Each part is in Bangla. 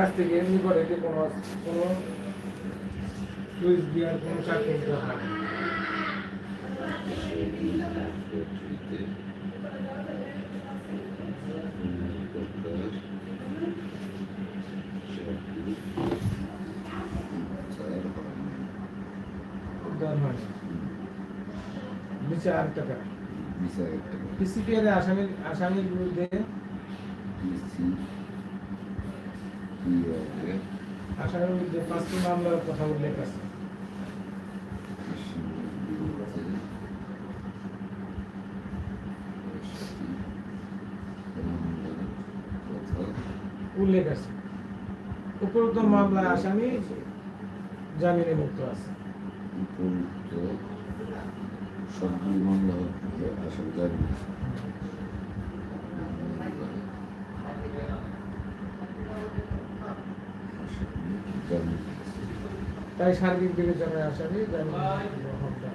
কাছ থেকে এমনি করে এতে কোনো কোনো সুইচ দেওয়ার কোনো চাকরি না। নিচে আর টাকা আসামির আসামির বিরুদ্ধে আসামির বিরুদ্ধে পাঁচটি মামলার কথা উল্লেখ আছে। উল্লেখ আছে। উপরোক্ত মামলায় আসামি জামিনে মুক্ত আছে। সবগুলি মামলা আসলে জানি না। জানি না। তাই সার্বিক বিবেচনায় হকদার।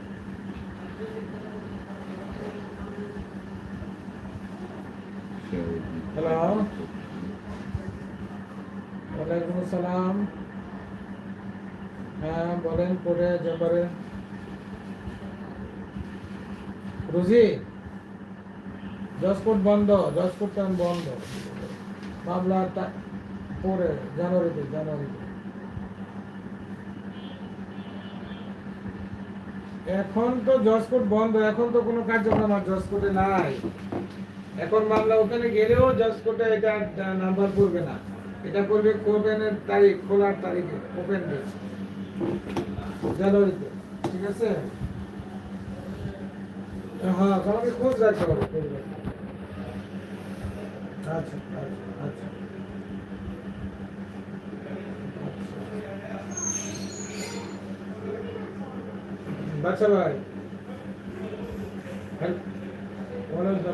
হ্যালো। হ্যাঁ বলেন কোর্টে চেম্বারে রুজি? বন্ধ জজ কোর্ট বন্ধ। মামলা পরে, জানুয়ারিতে জানুয়ারিতে। এখন তো জজ কোর্ট বন্ধ, এখন তো কোনো কার্যক্রম আর জজ কোর্টে নাই। এখন মামলা ওখানে গেলেও জজ কোর্টে এটা নাম্বার করবে না। এটা করবে কোপেনের তারিখ, খোলার তারিখে ওপেন ডেট জানুয়ারিতে, ঠিক আছে? হ্যাঁ হবে খোঁজ রাখতে হবে। আচ্ছা আচ্ছা আচ্ছা। বাচ্চা ভাই।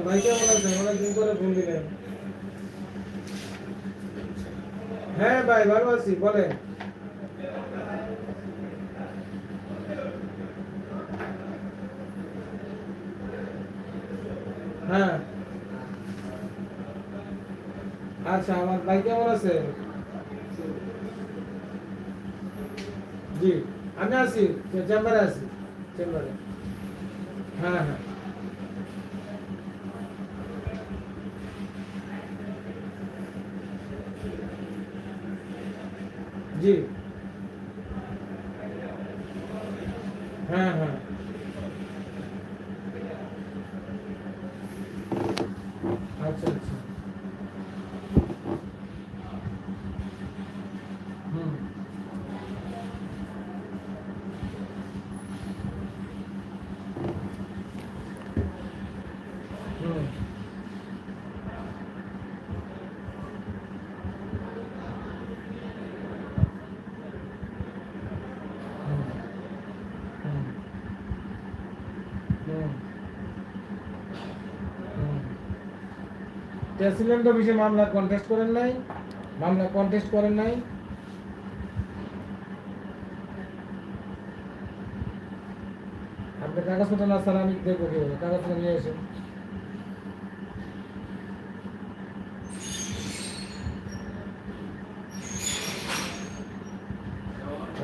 ভাই কেমন আছে অনেকদিন করে ফোন দিলেন হ্যাঁ ভাই, ভালো আছি, বলেন। হ্যাঁ। আচ্ছা আমার ভাই কেমন আছে? জি, আমি আছি, চেম্বারে আছি। হ্যাঁ হ্যাঁ। জি হ্যাঁ হ্যাঁ আচ্ছা আচ্ছা হুম হুম হুম হুম হুম হুম প্রেসিডেন্ট অফিসে মামলা কন্টেস্ট করেন নাই, মামলা কন্টেস্ট করেন নাই। আপনি কাগজপত্র না স্যার, আমি দেখব কীভাবে। কাগজপত্র নিয়ে এসেন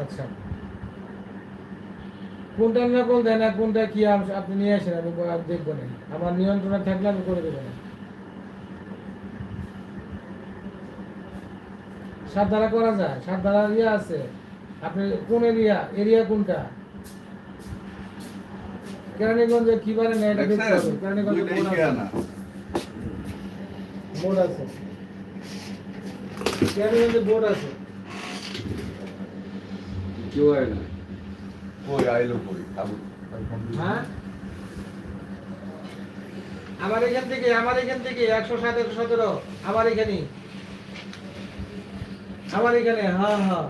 আচ্ছা। কোনটা নকল দেন আর কোনটা কি আপনি নিয়ে আসেন, আমি দেখব না। আমার নিয়ন্ত্রণে থাকলে আমি করে দেবো। না সাত ধারা করা যায়? সাত ধারা ইয়ে আছে। আপনি কোন এরিয়া? এরিয়া কোনটা? কেরানীগঞ্জে কি বারে নেয় এটা দেখতে হবে। কেরানীগঞ্জে বোর্ড আছে। বোর্ড আছে। কেরানীগঞ্জে বোর্ড আছে। কেউ আয় না। কই আইলো কই? আবু হ্যাঁ? আমার এখান থেকে আমার এখান থেকে একশো সাত একশো সতেরো। আমার এখানে আমার এখানে হ্যাঁ হ্যাঁ।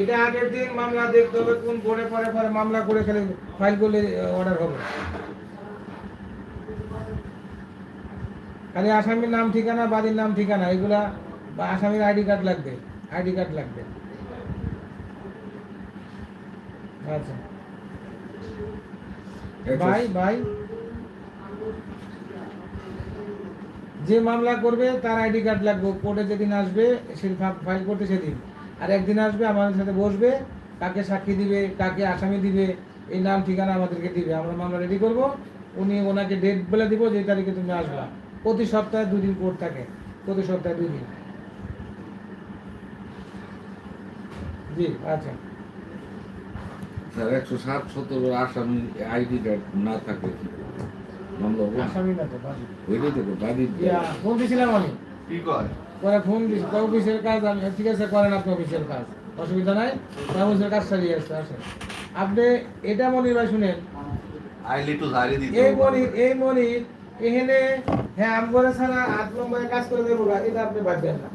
এটা আগের দিন মামলা দেখতে হবে কোন বোর্ডে পরে পরে মামলা করে খেলে ফাইল করলে অর্ডার হবে। খালি আসামির নাম ঠিকানা বাদীর নাম ঠিকানা এগুলা বা আসামির আইডি কার্ড লাগবে আইডি কার্ড লাগবে। আচ্ছা। ভাই ভাই যে মামলা করবে, তার আইডি কার্ড লাগবে। কোর্টে যেদিন আসবে, সে ফাইল করতে সেদিন। আর একদিন আসবে, আমাদের সাথে বসবে, কাকে সাক্ষী দিবে, কাকে আসামি দিবে, এই নাম ঠিকানা আমাদেরকে দিবে। আমরা মামলা রেডি করব। উনি ওনাকে ডেট বলে দিব যে তারিখে তুমি আসবা। প্রতি সপ্তাহে দুই দিন কোর্ট থাকে। প্রতি সপ্তাহে দুই দিন জি আচ্ছা। স্যার, একশো সাত সতেরো আসামি আইডি কার্ড না থাকলে কি আমি। পরে ফোন দিছি অফিসের কাজ আমি ঠিক আছে করেন আপনি অফিসের কাজ। অসুবিধা নাই অফিসের কাজ সারিয়ে আসতে আসেন। আপনি এটা মনির ভাই শুনেন? এই মনির এই মনির এখানে হ্যাঁ আম ছাড়া আট নম্বরে কাজ করে দেবো এটা আপনি ভাববেন না।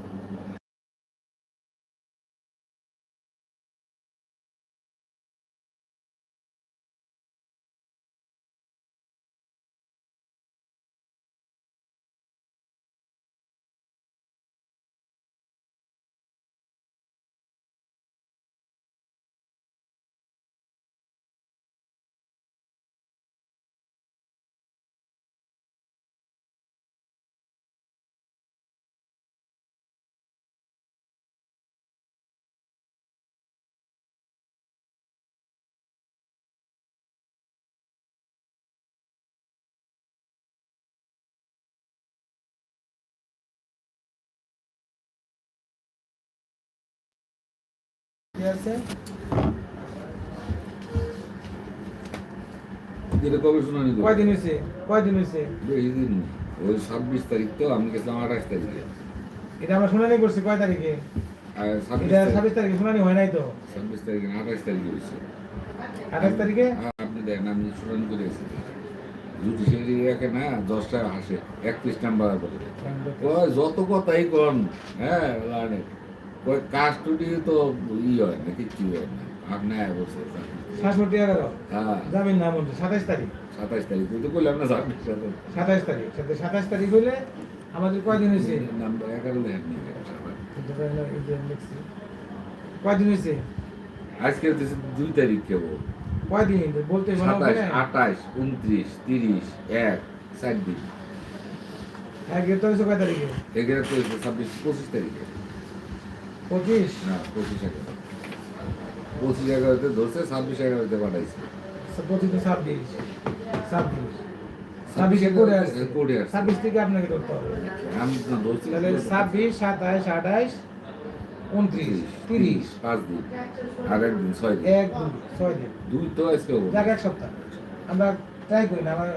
আছে? যেটা কবে শুনানি কয়দিন হয়েছে? কয়দিন হয়েছে? বেশি দিন ওই ছাব্বিশ তারিখ তো আমি গেছিলাম আঠাশ তারিখে। এটা আমরা শুনানি করছি কয় তারিখে? ছাব্বিশ এটা তারিখ। ছাব্বিশ তারিখে শুনানি হয় নাই তো? ছাব্বিশ তারিখে আঠাশ তারিখে হয়েছে। আঠাশ তারিখে? হ্যাঁ, আপনি দেখেন আমি শুনানি করে জুডিশিয়ারি একে না দশটা হাসে একত্রিশ নাম্বার করে যত কথাই কন হ্যাঁ ওই কাস্টডি তো ই হয় না কিচ্ছু হয় না। আপনি বলছে সাতষট্টি এগারো হ্যাঁ। জামিন নাম হচ্ছে সাতাইশ তারিখ? সাতাশ তারিখ তুই তো বললাম না সাতাইশ তারিখ। সাথে সাতাইশ তারিখ হলে আমাদের কয়দিন হয়েছে নাম্বার এগারো দেখেন নি কয়দিন হয়েছে আজকে দুই তারিখ কেবল। কয়দিন? বলতে না সাতাশ? আঠাশ উনত্রিশ তিরিশ এক চার দিন। হ্যাঁ গ্রেপ্তার হয়েছে কয় তারিখে? এগারো তো হচ্ছে ছাব্বিশ পঁচিশ তারিখে। পঁচিশ? না পঁচিশ এগারো। পঁচিশ এগারোতে ধরছে ছাব্বিশ এগারোতে পাঠাইছে। পঁচিশ ছাব্বিশ। ছাব্বিশ। ছাব্বিশে করে আসছে। ছাব্বিশ থেকে আপনাকে ধরতে হবে। আমি তো ধরছি। তাহলে ছাব্বিশ উনত্রিশ তিরিশ পাঁচ দিন। আর একদিন ছয় দিন। এক দুই ছয় দিন। দুই তো আজকে হব। যাক এক সপ্তাহ। আমরা ট্রাই করি না আমরা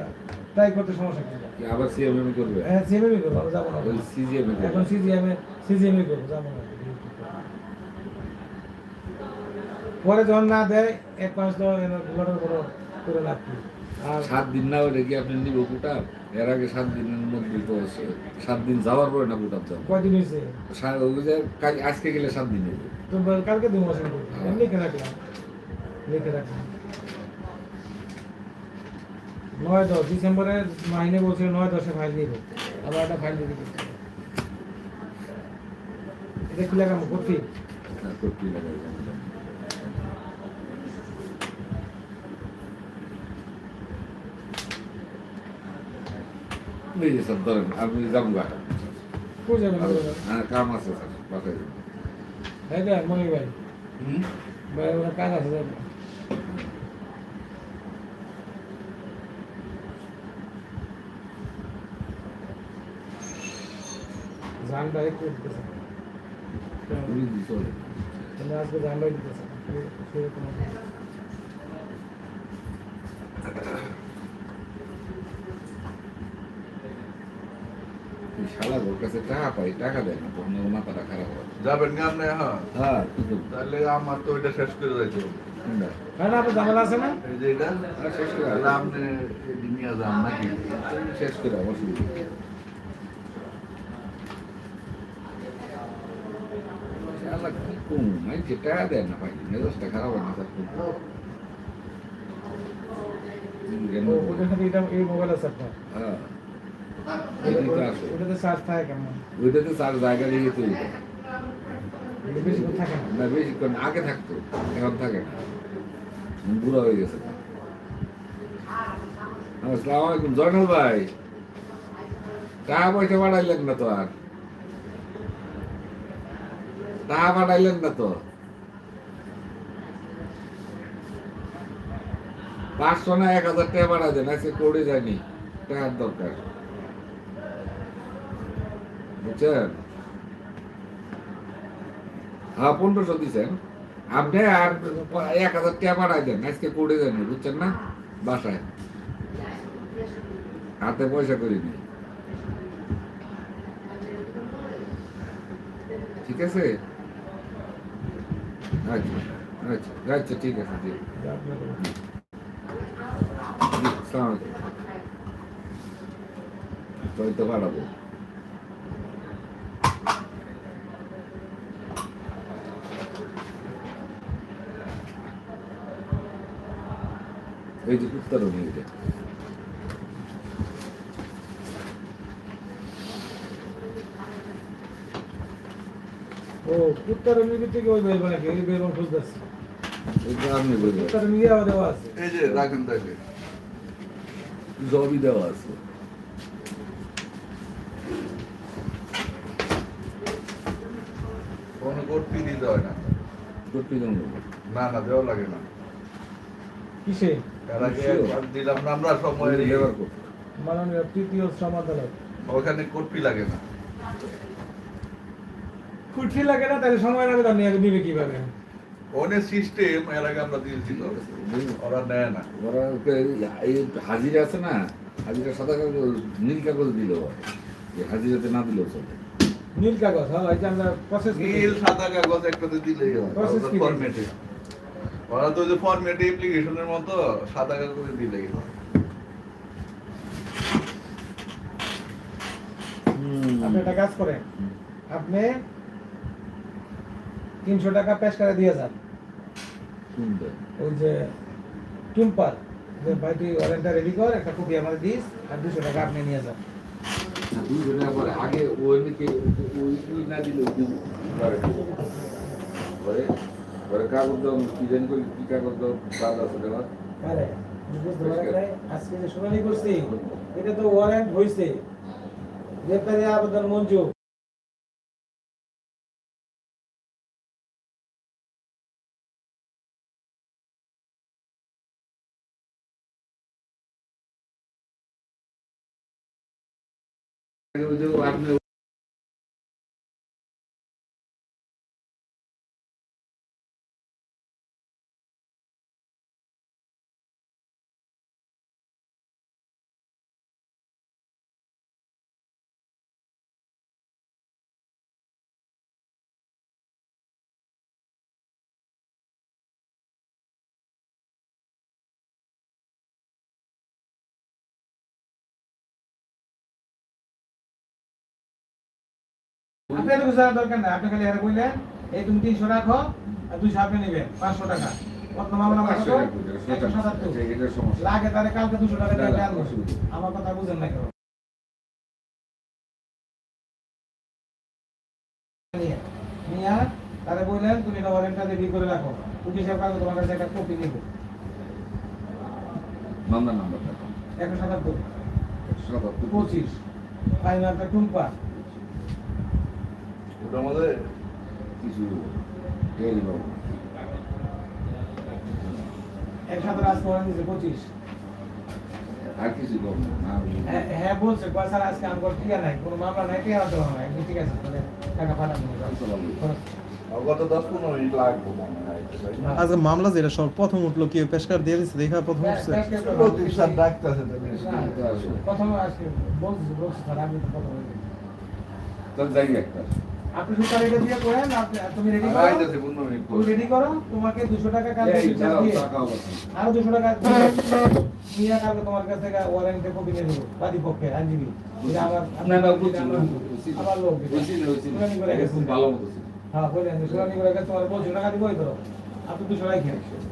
ট্রাই করতে সমস্যা কি? আবার সিএমএম করবে? হ্যাঁ করব যাব না। সিজিএম এখন সিজিএমে করব যাব না। পরে যখন না দেয় এক মাস তো বড় করে লাভ আর সাত দিন না ওটা কি আপনি নিব কোটা এর আগে সাত দিনের মধ্যে তো আছে। সাত দিন যাওয়ার পরে না কোটা যাব? কয়দিন হয়েছে? কাজ আজকে গেলে সাত দিন হবে তো কালকে দু আমি লিখে রাখলাম। লিখে রাখলাম। নয় দশ ডিসেম্বরের মাইনে বলছিল নয় দশে ফাইল দিব আবার একটা ফাইল দিয়ে। এটা কি লাগাবো? করছি তারপর কি লাগাই জানি না। এই যে স্যার ধরেন আমি যাব গা কই যাবেন হ্যাঁ কাম আছে স্যার বাসায় যাব। তাই তো মনে ভাই? ভাই ওরা কাজ আছে যাব জানটা একটু দিতেছে পুলিশ দিয়ে তাহলে আজকে জানটাই দিতেছে সেরকম এই শালা ওর কাছে টাকা পাই টাকা দেয় না তখন ওর মাথাটা খারাপ হয়। যাবেন না আপনি হ্যাঁ। হ্যাঁ তাহলে আমার তো ওইটা শেষ করে যাইতে হবে। কোনটা? আপনার ঝামেলা আছে না? এই যে এটা শেষ করে আপনি নিয়ে যান নাকি? শেষ করে অসুবিধা নেই। কি কম? মাইকে টাকা দেয় না ভাই মেজাজটা খারাপ হয় না স্যার এই মোবাইল আছে আপনার? হ্যাঁ। ওটাতে চার্জ থাকে কেমন? ওইটাতে জায়গা দিয়ে তৈরি না? বেশিক্ষণ আগে থাকতো এখন থাকে না। বুড়া হয়ে গেছে। আসসালামু আলাইকুম জয়নুল ভাই। টাকা পয়সা বাড়াইলেন না তো আর? টাকা বাড়াইলেন না তো? পাঁচশো না এক হাজার টাকা বাড়াই দেন আজকে করে যায়নি। টাকার দরকার। বুঝছেন হ্যাঁ পনেরোশো দিচ্ছেন। আপনি আর এক হাজার টাকা বাড়াই দেন, আজকে করে যায়নি বুঝছেন না? বাসায়। হাতে পয়সা করিনি ঠিক আছে? আচ্ছা আচ্ছা আচ্ছা ঠিক আছে জি। চই তো বাড়াবো এই যে উত্তরণী এটা ও উত্তর মিলি থেকে ওই বেল বানাকে এই বেল বান খুঁজতেছে। এই যে আপনি বলবেন উত্তর মিলি আবার দেওয়া আছে। এই যে রাখেন তাকে জবই দেওয়া আছে। কোনো ফি দিতে হয় না। জানো না না দেওয়া লাগে না। কিসে? এর আগে Sure. একবার দিলাম না আমরা সময় লেবার করতে মাননীয় তৃতীয় শ্রম আদালত ওখানে কোড ফি লাগে না। কুঠি লাগে না তাহলে সময় লাগবে তার নিয়ে নিবে কীভাবে? অনেক সিস্টেম এর আগে আমরা দিয়েছি তো। ওরা নেয় না। ওরা ওকে এই হাজিরা আছে না হাজিরা সাদা কাগজ নীল কাগজ যে হাজিরাতে না দিলেও চলে নীল কাগজ হ্যাঁ আমরা প্রসেস নীল সাদা কাগজ একটাতে দিলেই হয়। ফরম্যাটে ওরা তো যে ফরম্যাটে অ্যাপ্লিকেশনের মতো সাদা কাগজে দিলেই হয় আপনি একটা কাজ করেন। আপনি তিনশো টাকা পেশ করে দিয়ে যান। ওই যে টুম্পার যে ভাই তুই ওয়ারেন্টটা রেডি কর একটা কপি আমার দিস আর দুশো টাকা আপনি নিয়ে যান। দুই ঘণ্টা পরে আগে ওই না দিলে পরে কাগজ দাও কি জানি করি কি কাগজ দাও কাজ আছে দেওয়ার? আজকে যে শুনানি করছি এটা তো ওয়ারেন্ট হয়েছে গ্রেপ্তারি আবেদন মঞ্জুর। আপনি আপনি এত জানার দরকার নাই। আপনি খালি এর বললেন এই তুমি তিনশো রাখো আর দুইশো আপনি নেবেন পাঁচশো টাকা। লাগে তাহলে কালকে দুশো টাকা। আমার কথা বুঝেন না কেন নিয়ে তারে বললেন তুমি ওয়ারেন্টটা রেডি করে রাখো। তুমি সব কাগজ তোমার কাছে একটা কপি নিব। নাম্বার নাম্বার একশো সাতাত্তর। পঁচিশ। ফাইনালটা টুম্পা ওটার কিছু টেরি বাবু একসাথে রাজ করে দিয়েছে পঁচিশ। আর কিছু কম না না হ্যাঁ হ্যাঁ বলছে কয় স্যার আজকে আমার ঠিক নাই কোনো মামলা নাই ঠিক আছে তাহলে টাকা পাঠানো হয়? আজকে মামলা যেটা সব প্রথম উঠল কি? পেশকার দিয়ে দিচ্ছে দেখা প্রথম উঠছে। ডাকতেছে তাহলে প্রথম আজকে বলছি বলছি স্যার আপনি তো কথা বলছেন যাই একটা। আপনি শুধু তারিখে দিয়ে করেন তুমি রেডি করো। তুমি রেডি করো তোমাকে দুশো টাকা কালকে দিয়ে টাকা আরও দুশো টাকা নিয়ে কালকে তোমার কাছ থেকে ওয়ারেন্টে কপি নিয়ে দেবো বাদী পক্ষে আইনজীবী। আমার আমার লোক শুনানি করে গেছে। ভালো হ্যাঁ যে শুনানি করে গেছে তোমার বলছো টাকা দিবই তো আপনি দুশো রাখেন আপনি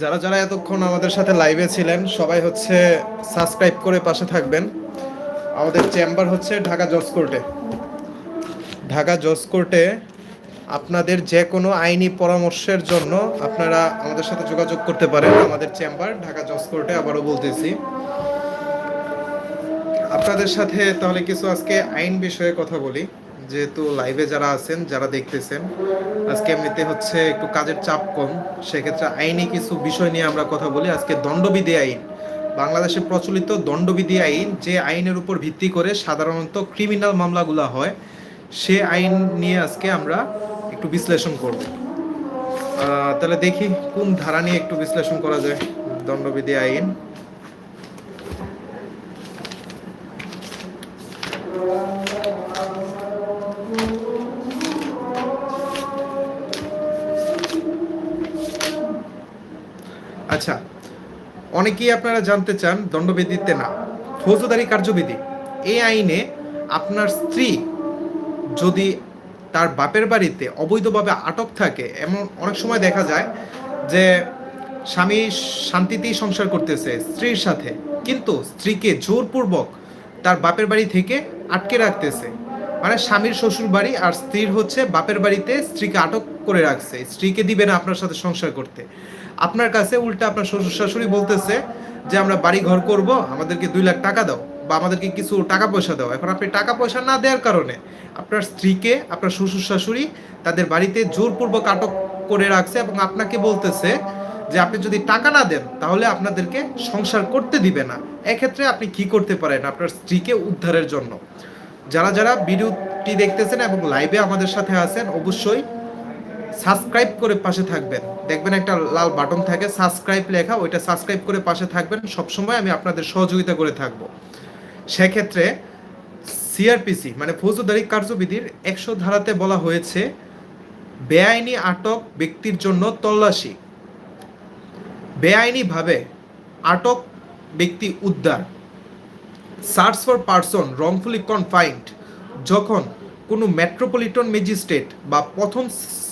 যারা যারা এতক্ষণ আমাদের সাথে লাইভে ছিলেন, সবাই হচ্ছে সাবস্ক্রাইব করে পাশে থাকবেন। আমাদের চেম্বার হচ্ছে ঢাকা জজ কোর্টে ঢাকা জজ কোর্টে আপনাদের যে কোনো আইনি পরামর্শের জন্য আপনারা আমাদের সাথে যোগাযোগ করতে পারেন। আমাদের চেম্বার ঢাকা জজ কোর্টে আবারও বলতেছি। আপনাদের সাথে তাহলে কিছু আজকে আইন বিষয়ে কথা বলি। যেহেতু লাইভে যারা আছেন, যারা দেখতেছেন, আজকে এমনিতে হচ্ছে একটু কাজের চাপ কম, সেক্ষেত্রে আইনি কিছু বিষয় নিয়ে আমরা কথা বলি। আজকে দণ্ডবিধি আইন। বাংলাদেশে প্রচলিত দণ্ডবিধি আইন, যে আইনের উপর ভিত্তি করে সাধারণত ক্রিমিনাল মামলাগুলো হয়, সে আইন নিয়ে আজকে আমরা একটু বিশ্লেষণ করব। তাহলে দেখি কোন ধারা নিয়ে একটু বিশ্লেষণ করা যায় দণ্ডবিধি আইন। অনেকেই আপনারা জানতে চান দণ্ডবিধিতে না। ফৌজদারি কার্যবিধি। এই আইনে আপনার স্ত্রী যদি তার বাপের বাড়িতে অবৈধভাবে আটক থাকে, এমন অনেক সময় দেখা যায় যে স্বামী শান্তিতেই সংসার করতেছে স্ত্রীর সাথে, কিন্তু স্ত্রীকে জোরপূর্বক তার বাপের বাড়ি থেকে আটকে রাখতেছে। মানে স্বামীর শ্বশুর বাড়ি আর স্ত্রীর হচ্ছে বাপের বাড়িতে স্ত্রীকে আটক করে রাখছে, স্ত্রীকে দিবে না আপনার সাথে সংসার করতে। আপনার কাছে উল্টা আপনার শ্বশুর শাশুড়ি বলতেছে যে, আমরা বাড়ি ঘর করব, আমাদেরকে দুই লাখ টাকা দাও বা আমাদেরকে কিছু টাকা পয়সা দাও। এখন আপনি টাকা পয়সা না দেওয়ার কারণে আপনার স্ত্রীকে, আপনার শ্বশুর শাশুড়ি তাদের বাড়িতে জোরপূর্বক আটক করে রাখছে এবং আপনাকে বলতেছে যে, আপনি যদি টাকা না দেন, তাহলে আপনাদেরকে সংসার করতে দিবে না। এক্ষেত্রে আপনি কি করতে পারেন আপনার স্ত্রীকে উদ্ধারের জন্য? যারা যারা ভিডিওটি দেখতেছেন এবং লাইভে আমাদের সাথে আছেন, অবশ্যই সাবস্ক্রাইব করে পাশে থাকবেন। দেখবেন একটা লাল বাটন থাকে, সাবস্ক্রাইব লেখা, ওইটা সাবস্ক্রাইব করে পাশে থাকবেন। সবসময় আমি আপনাদের সহযোগিতা করে থাকব। সেক্ষেত্রে সিআরপিসি মানে ফৌজদারি কার্যবিধির একশো ধারাতে বলা হয়েছে, বেআইনি আটক ব্যক্তির জন্য তল্লাশি। বেআইনিভাবে আটক ব্যক্তি উদ্ধার। Search for person wrongfully confined যখন কোনো মেট্রোপলিটন ম্যাজিস্ট্রেট বা প্রথম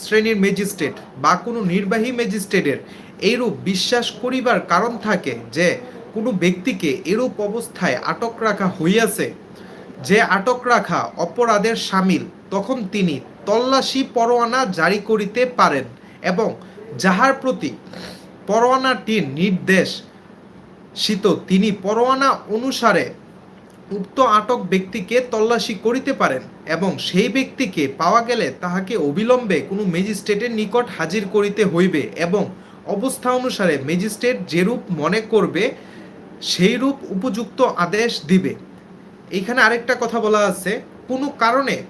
শ্রেণির ম্যাজিস্ট্রেট বা কোনো নির্বাহী ম্যাজিস্ট্রেটের এইরূপ বিশ্বাস করিবার কারণ থাকে যে, কোনো ব্যক্তিকে এরূপ অবস্থায় আটক রাখা হইয়াছে। যে আটক রাখা অপরাধের সামিল, তখন তিনি তল্লাশি পরোয়ানা জারি করিতে পারেন এবং যাহার প্রতি পরোয়ানাটির নির্দেশ শীত তিনি পরোয়ানা অনুসারে উক্ত আটক ব্যক্তিকে তল্লাশি করিতে পারেন এবং সেই ব্যক্তিকে পাওয়া গেলে তাহাকে অবিলম্বে কোনো ম্যাজিস্ট্রেটের নিকট হাজির করিতে হইবে এবং অবস্থা অনুসারে ম্যাজিস্ট্রেট যেরূপ মনে করবে সেই রূপ উপযুক্ত আদেশ দিবে। এইখানে আরেকটা কথা বলা আছে, কোনো কারণে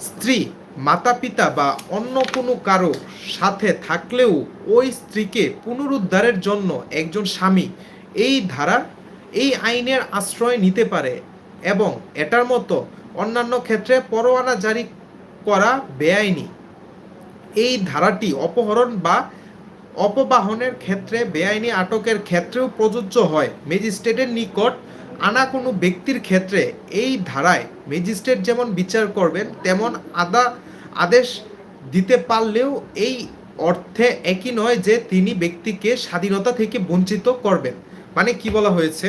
স্ত্রী মাতা পিতা বা অন্য কোনো কারও সাথে থাকলেও ওই স্ত্রীকে পুনরুদ্ধারের জন্য একজন স্বামী, এই ধারার এই আইনের আশ্রয় নিতে পারে এবং এটার মতো অন্যান্য ক্ষেত্রে পরোয়ানা জারি করা বেআইনি। এই ধারাটি অপহরণ বা অপবাহনের ক্ষেত্রে বেআইনি আটকের ক্ষেত্রেও প্রযোজ্য হয়। ম্যাজিস্ট্রেটের নিকট আনা কোনো ব্যক্তির ক্ষেত্রে এই ধারায় ম্যাজিস্ট্রেট যেমন বিচার করবেন, তেমন আদা, আদেশ দিতে পারলেও এই অর্থে একই নয় যে তিনি ব্যক্তিকে স্বাধীনতা থেকে বঞ্চিত করবেন। মানে কি বলা হয়েছে?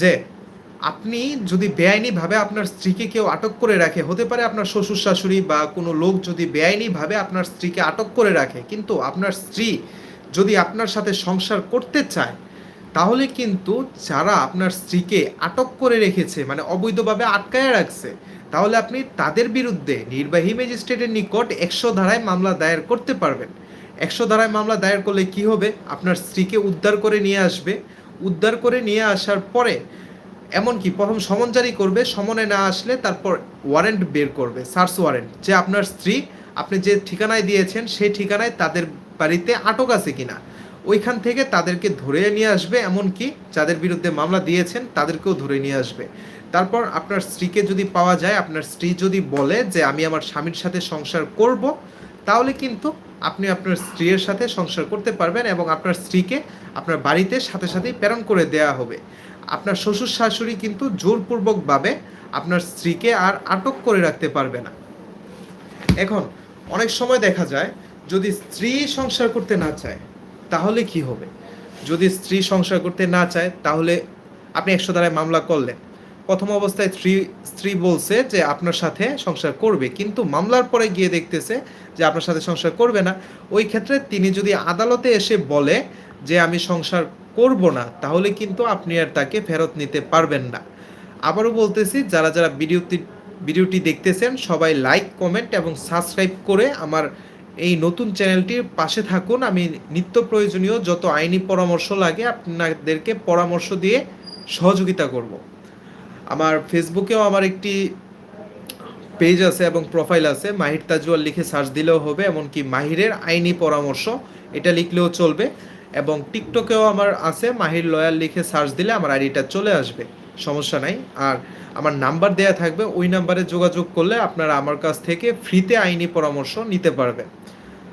যে আপনি যদি বেআইনিভাবে আপনার স্ত্রীকে কেউ আটক করে রাখে, হতে পারে আপনার শ্বশুর শাশুড়ি বা কোনো লোক যদি বেআইনিভাবে আপনার স্ত্রীকে আটক করে রাখে, কিন্তু আপনার স্ত্রী যদি আপনার সাথে সংসার করতে চায়, তাহলে কিন্তু যারা আপনার স্ত্রীকে আটক করে রেখেছে মানে অবৈধভাবে আটকায় রাখছে, তাহলে আপনি তাদের বিরুদ্ধে নির্বাহী ম্যাজিস্ট্রেটের নিকট একশো ধারায় মামলা দায়ের করতে পারবেন। একশো ধারায় মামলা দায়ের করলে কি হবে? আপনার স্ত্রীকে উদ্ধার করে নিয়ে আসবে। উদ্ধার করে নিয়ে আসার পরে, এমনকি প্রথম সমন জারি করবে, সমনে না আসলে তারপর ওয়ারেন্ট বের করবে সার্চ ওয়ারেন্ট যে আপনার স্ত্রী, আপনি যে ঠিকানায় দিয়েছেন, সেই ঠিকানায় তাদের বাড়িতে আটক আছে কিনা। ওইখান থেকে তাদেরকে ধরে নিয়ে আসবে, এমনকি যাদের বিরুদ্ধে মামলা দিয়েছেন, তাদেরকেও ধরে নিয়ে আসবে। তারপর আপনার স্ত্রীকে যদি পাওয়া যায়, আপনার স্ত্রী যদি বলে যে, আমি আমার স্বামীর সাথে সংসার করব, তাহলে কিন্তু আপনি আপনার স্ত্রীর সাথে সংসার করতে পারবেন এবং আপনার স্ত্রীকে আপনার বাড়িতে সাথে সাথেই প্রেরণ করে দেয়া হবে। আপনার শ্বশুর শাশুড়ি কিন্তু জোরপূর্বকভাবে আপনার স্ত্রীকে আর আটক করে রাখতে পারবে না। এখন, অনেক সময় দেখা যায়, যদি স্ত্রী সংসার করতে না চায়, তাহলে কি হবে? যদি স্ত্রী সংসার করতে না চায়, তাহলে আপনি একশো দ্বারায় মামলা করলেন। প্রথম অবস্থায় স্ত্রী স্ত্রী বলছে যে আপনার সাথে সংসার করবে, কিন্তু মামলার পরে গিয়ে দেখতেছে যে আপনার সাথে সংসার করবে না। ওই ক্ষেত্রে তিনি যদি আদালতে এসে বলে যে আমি সংসার করব না, তাহলে কিন্তু আপনি আর তাকে ফেরত নিতে পারবেন না। আবারও বলতেছি, যারা যারা ভিডিওটি ভিডিওটি দেখতেছেন, সবাই লাইক, কমেন্ট এবং সাবস্ক্রাইব করে আমার এই নতুন চ্যানেলটির পাশে থাকুন। আমি নিত্য প্রয়োজনীয় যত আইনি পরামর্শ লাগে, আপনাদেরকে পরামর্শ দিয়ে সহযোগিতা করব। আমার ফেসবুকেও আমার একটি পেজ আছে এবং প্রোফাইল আছে। মাহির তাজুয়াল লিখে সার্চ দিলেও হবে, এমনকি মাহিরের আইনি পরামর্শ, এটা লিখলেও চলবে। এবং টিকটকেও আমার আছে, মাহির লয়াল লিখে সার্চ দিলে আমার আইডিটা চলে আসবে, সমস্যা নাই। আর আমার নাম্বার দেয়া থাকবে, ওই নাম্বারে যোগাযোগ করলে আপনারা আমার কাছ থেকে ফ্রিতে আইনি পরামর্শ নিতে পারবেন।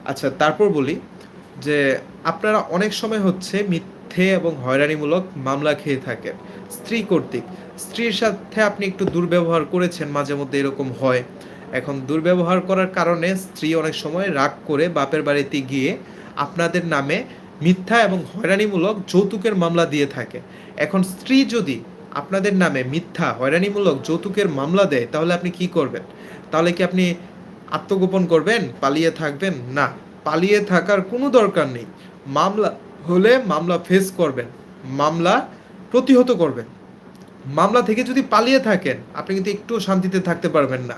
আচ্ছা তারপর বলি যে, আপনারা অনেক সময় হচ্ছে মিথ্যে এবং হয়রানিমূলক মামলা খেয়ে থাকেন। স্ত্রী কর্তৃক। স্ত্রীর সাথে আপনি একটু দুর্ব্যবহার করেছেন, মাঝে মধ্যে এরকম হয়। এখন দুর্ব্যবহার করার কারণে স্ত্রী অনেক সময় রাগ করে বাপের বাড়িতে গিয়ে আপনাদের নামে মিথ্যা এবং হয়রানিমূলক যৌতুকের মামলা দিয়ে থাকে। এখন স্ত্রী যদি আপনাদের নামে মিথ্যা, হয়রানিমূলক যৌতুকের মামলা দেয়, তাহলে আপনি কি করবেন? তাহলে কি আপনি আত্মগোপন করবেন? পালিয়ে থাকবেন? না। পালিয়ে থাকার কোনো দরকার নেই। মামলা হলে মামলা ফেস করবেন। মামলা প্রতিহত করবেন। মামলা থেকে যদি পালিয়ে থাকেন, আপনি কিন্তু একটু শান্তিতে থাকতে পারবেন না।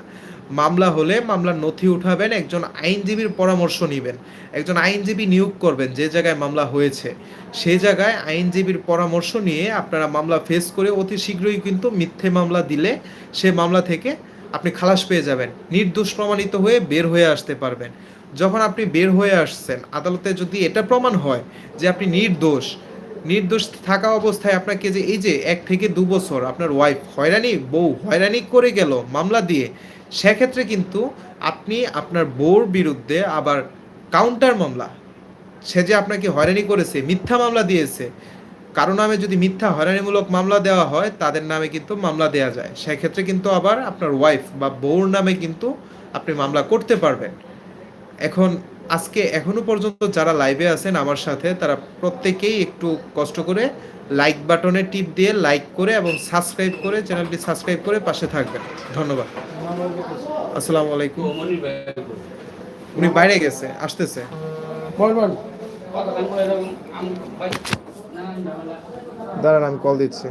মামলা হলে মামলার নথি উঠাবেন, একজন আইনজীবীর পরামর্শ নেবেন। একজন আইনজীবী নিয়োগ করবেন যে জায়গায় মামলা হয়েছে। সেই জায়গায় আইনজীবীর পরামর্শ নিয়ে আপনারা মামলা ফেস করে অতি শীঘ্রই কিন্তু মিথ্যে মামলা দিলে সে মামলা থেকে আপনি খালাস পেয়ে যাবেন। নির্দোষ প্রমাণিত হয়ে বের হয়ে আসতে পারবেন। যখন আপনি বের হয়ে আসছেন, আদালতে যদি এটা প্রমাণ হয় যে আপনি নির্দোষ নির্দোষ থাকা অবস্থায় আপনাকে যে এই যে এক থেকে দু বছর আপনার ওয়াইফ হয়রানি, বউ হয়রানি করে গেল মামলা দিয়ে, সেক্ষেত্রে কিন্তু আপনি আপনার বউর বিরুদ্ধে আবার কাউন্টার মামলা। সে যে আপনাকে হয়রানি করেছে, মিথ্যা মামলা দিয়েছে, কারও নামে যদি মিথ্যা হয়রানিমূলক মামলা দেওয়া হয়, তাদের নামে কিন্তু মামলা দেওয়া যায়। সেক্ষেত্রে কিন্তু আবার আপনার ওয়াইফ বা বউর নামে কিন্তু আপনি মামলা করতে পারবেন। এখন আজকে এখনও পর্যন্ত যারা লাইভে আছেন আমার সাথে, তারা প্রত্যেকেই একটু কষ্ট করে লাইক বাটনে টিপ দিয়ে লাইক করে এবং সাবস্ক্রাইব করে চ্যানেলটি সাবস্ক্রাইব করে পাশে থাকবেন। ধন্যবাদ। আসসালামু আলাইকুম। উনি বাইরে গেছে, আসতেছে। দাঁড়ান, আমি কল দিচ্ছি।